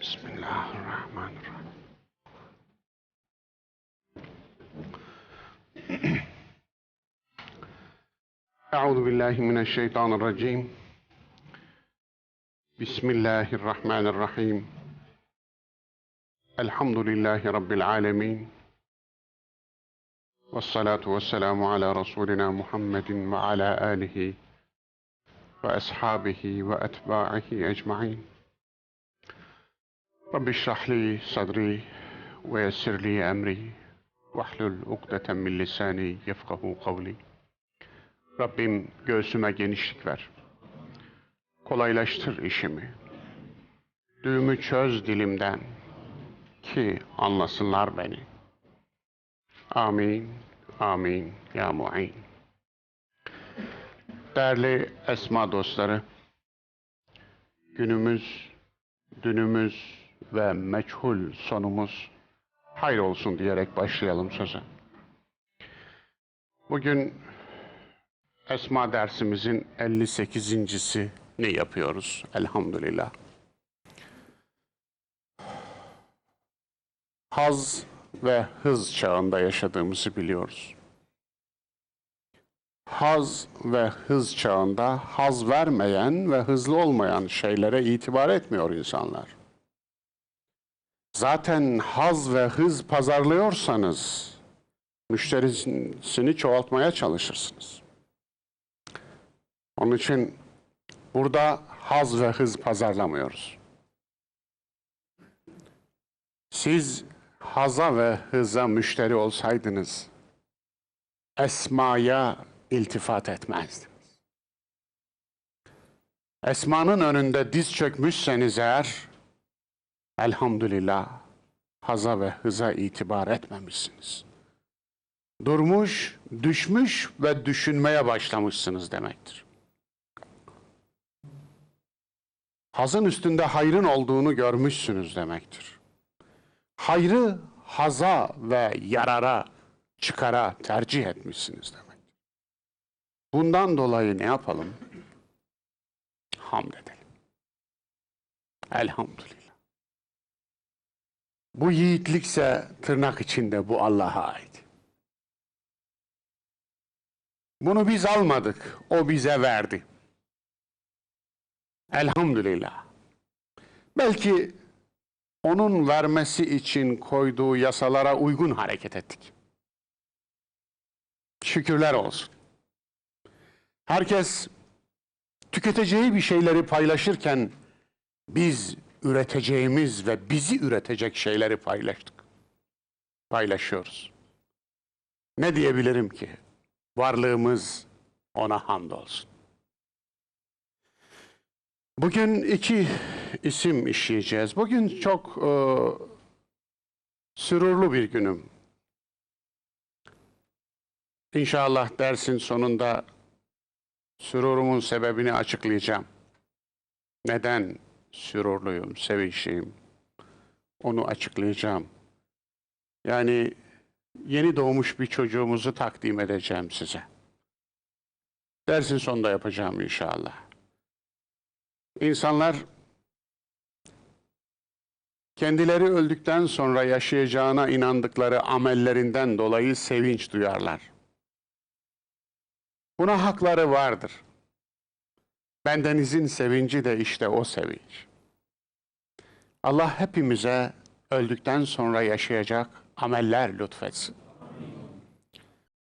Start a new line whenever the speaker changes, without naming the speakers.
بسم الله الرحمن الرحيم. أعوذ بالله من الشيطان الرجيم. بسم الله الرحمن الرحيم. الحمد لله رب العالمين. والصلاة والسلام على رسولنا محمد وعلى آله وأصحابه وأتباعه أجمعين. رب اشرح لي صدري ويسر لي أمري واحلل عقدة من lisani yefkahu kavli. Rabbim göğsüme genişlik ver. Kolaylaştır işimi. Düğümü çöz dilimden ki anlasınlar beni. Amin, amin ya mu'in. Değerli Esma dostları, günümüz, dünümüz ve meçhul sonumuz hayır olsun diyerek başlayalım söze. Bugün Esma dersimizin 58. ne yapıyoruz elhamdülillah. Haz ve hız çağında yaşadığımızı biliyoruz. Haz ve hız çağında haz vermeyen ve hızlı olmayan şeylere itibar etmiyor insanlar. Zaten haz ve hız pazarlıyorsanız müşterisini çoğaltmaya çalışırsınız. Onun için burada haz ve hız pazarlamıyoruz. Siz haza ve hıza müşteri olsaydınız esmaya iltifat etmezdiniz. Esmanın önünde diz çökmüşseniz eğer elhamdülillah haza ve hıza itibar etmemişsiniz. Durmuş, düşmüş ve düşünmeye başlamışsınız demektir. Hazın üstünde hayrın olduğunu görmüşsünüz demektir. Hayrı haza ve yarara, çıkara tercih etmişsiniz demektir. Bundan dolayı ne yapalım? Hamd edelim. Elhamdülillah. Bu yiğitlikse tırnak içinde bu Allah'a ait. Bunu biz almadık, o bize verdi. Elhamdülillah. Belki onun vermesi için koyduğu yasalara uygun hareket ettik. Şükürler olsun. Herkes tüketeceği bir şeyleri paylaşırken biz üreteceğimiz ve bizi üretecek şeyleri paylaştık. Paylaşıyoruz. Ne diyebilirim ki? Varlığımız ona hamdolsun. Bugün iki isim işleyeceğiz. Bugün çok e, sürurlu bir günüm. İnşallah dersin sonunda sürurumun sebebini açıklayacağım. Neden sürurluyum, sevinçliyim? Onu açıklayacağım. Yani yeni doğmuş bir çocuğumuzu takdim edeceğim size. Dersin sonunda yapacağım inşallah. İnsanlar kendileri öldükten sonra yaşayacağına inandıkları amellerinden dolayı sevinç duyarlar. Buna hakları vardır. Bendenizin sevinci de işte o sevinç. Allah hepimize öldükten sonra yaşayacak ameller lütfetsin.